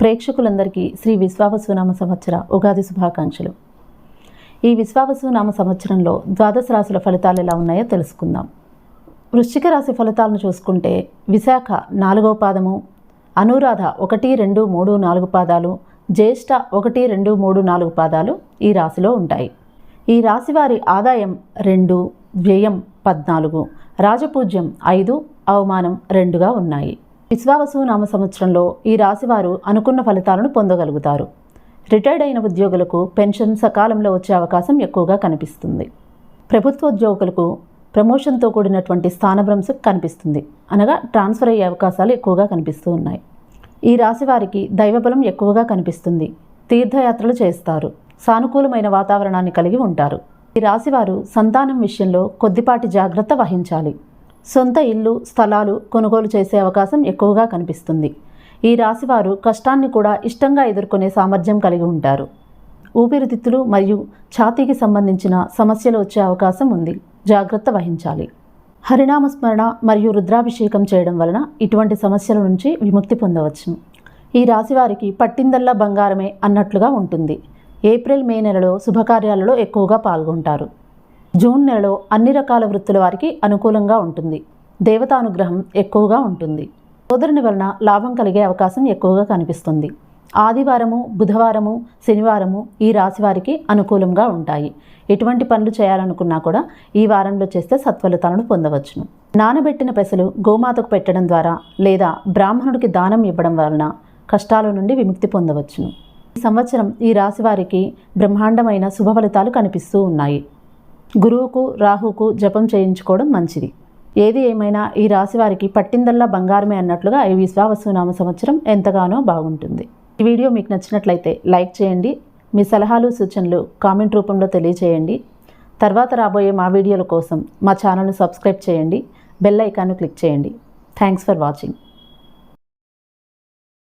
ప్రేక్షకులందరికీ శ్రీ విశ్వావసునామ సంవత్సర ఉగాది శుభాకాంక్షలు. ఈ విశ్వావసునామ సంవత్సరంలో ద్వాదశ రాశుల ఫలితాలు ఎలా ఉన్నాయో తెలుసుకుందాం. వృశ్చిక రాశి ఫలితాలను చూసుకుంటే విశాఖ నాలుగవ పాదము అనురాధ ఒకటి రెండు మూడు నాలుగు పాదాలు జ్యేష్ఠ ఒకటి రెండు మూడు నాలుగు పాదాలు ఈ రాశిలో ఉంటాయి. ఈ రాశి వారి ఆదాయం రెండు వ్యయం పద్నాలుగు రాజపూజ్యం ఐదు అవమానం రెండుగా ఉన్నాయి. విశ్వావసు నామ సంవత్సరంలో ఈ రాశివారు అనుకున్న ఫలితాలను పొందగలుగుతారు. రిటైర్డ్ అయిన ఉద్యోగులకు పెన్షన్ సకాలంలో వచ్చే అవకాశం ఎక్కువగా కనిపిస్తుంది. ప్రభుత్వ ఉద్యోగులకు ప్రమోషన్తో కూడినటువంటి స్థానభ్రంశం కనిపిస్తుంది. అనగా ట్రాన్స్ఫర్ అయ్యే అవకాశాలు ఎక్కువగా కనిపిస్తూ ఉన్నాయి. ఈ రాశి వారికి దైవబలం ఎక్కువగా కనిపిస్తుంది. తీర్థయాత్రలు చేస్తారు. సానుకూలమైన వాతావరణాన్ని కలిగి ఉంటారు. ఈ రాశివారు సంతానం విషయంలో కొద్దిపాటి జాగ్రత్త వహించాలి. సొంత ఇల్లు స్థలాలు కొనుగోలు చేసే అవకాశం ఎక్కువగా కనిపిస్తుంది. ఈ రాశివారు కష్టాన్ని కూడా ఇష్టంగా ఎదుర్కొనే సామర్థ్యం కలిగి ఉంటారు. ఊపిరితిత్తులు మరియు ఛాతీకి సంబంధించిన సమస్యలు వచ్చే అవకాశం ఉంది. జాగ్రత్త వహించాలి. హరినామ స్మరణ మరియు రుద్రాభిషేకం చేయడం వలన ఇటువంటి సమస్యల నుంచి విముక్తి పొందవచ్చు. ఈ రాశివారికి పట్టిందల్లా బంగారమే అన్నట్లుగా ఉంటుంది. ఏప్రిల్ మే నెలలో శుభకార్యాలలో ఎక్కువగా పాల్గొంటారు. జూన్ నెలలో అన్ని రకాల వృత్తుల వారికి అనుకూలంగా ఉంటుంది. దేవతానుగ్రహం ఎక్కువగా ఉంటుంది. సోదరుని వలన లాభం కలిగే అవకాశం ఎక్కువగా కనిపిస్తుంది. ఆదివారము బుధవారము శనివారము ఈ రాశి వారికి అనుకూలంగా ఉంటాయి. ఎటువంటి పనులు చేయాలనుకున్నా కూడా ఈ వారంలో చేస్తే సత్ఫలితాలను పొందవచ్చును. నానబెట్టిన పెసలు గోమాతకు పెట్టడం ద్వారా లేదా బ్రాహ్మణుడికి దానం ఇవ్వడం వలన కష్టాల నుండి విముక్తి పొందవచ్చును. ఈ సంవత్సరం ఈ రాశి వారికి బ్రహ్మాండమైన శుభ ఫలితాలు కనిపిస్తూ ఉన్నాయి. గురువుకు రాహుకు జపం చేయించుకోవడం మంచిది. ఏది ఏమైనా ఈ రాశి వారికి పట్టిందల్లా బంగారమే అన్నట్లుగా ఈ విశ్వావసునామ సంవత్సరం ఎంతగానో బాగుంటుంది. ఈ వీడియో మీకు నచ్చినట్లయితే లైక్ చేయండి. మీ సలహాలు సూచనలు కామెంట్ రూపంలో తెలియచేయండి. తర్వాత రాబోయే మా వీడియోల కోసం మా ఛానల్ను సబ్స్క్రైబ్ చేయండి. బెల్ ఐకాన్ను క్లిక్ చేయండి. Thanks for watching.